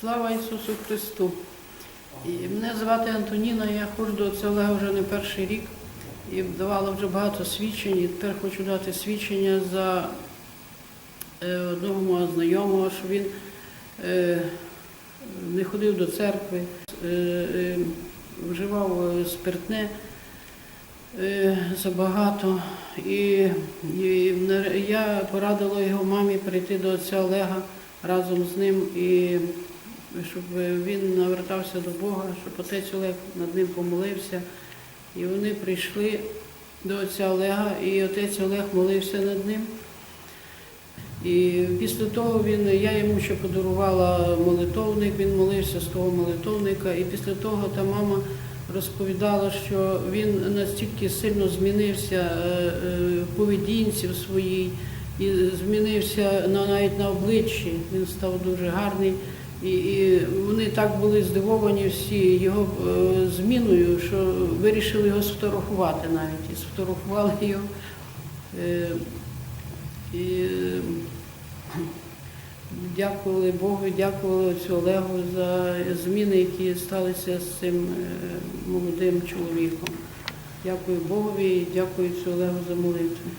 Слава Ісусу Христу! І мене звати Антоніна, я ходжу до Олега вже не перший рік і давала вже багато свідчень. І тепер хочу дати свідчення за е, одного мого знайомого, що він е, не ходив до церкви, е, вживав спиртне забагато. І я порадила його мамі прийти до отця Олега разом з ним і щоб він навертався до Бога, щоб отець Олег над ним помолився. І вони прийшли до отця Олега, і отець Олег молився над ним. І після того він, я йому ще подарувала молитовник, він молився з того молитовника. І після того та мама розповідала, що він настільки сильно змінився е, е, в поведінці в своїй, і змінився навіть на обличчі. Він став дуже гарний. І, і вони так були здивовані всі його е, зміною, що вирішили його сфотографувати навіть. І сфотографували його. Е, і дякували Богу, дякували отцю Олегу за зміни, які сталися з цим е, молодим чоловіком. Дякую Богові і дякую отцю Олегу за молитву.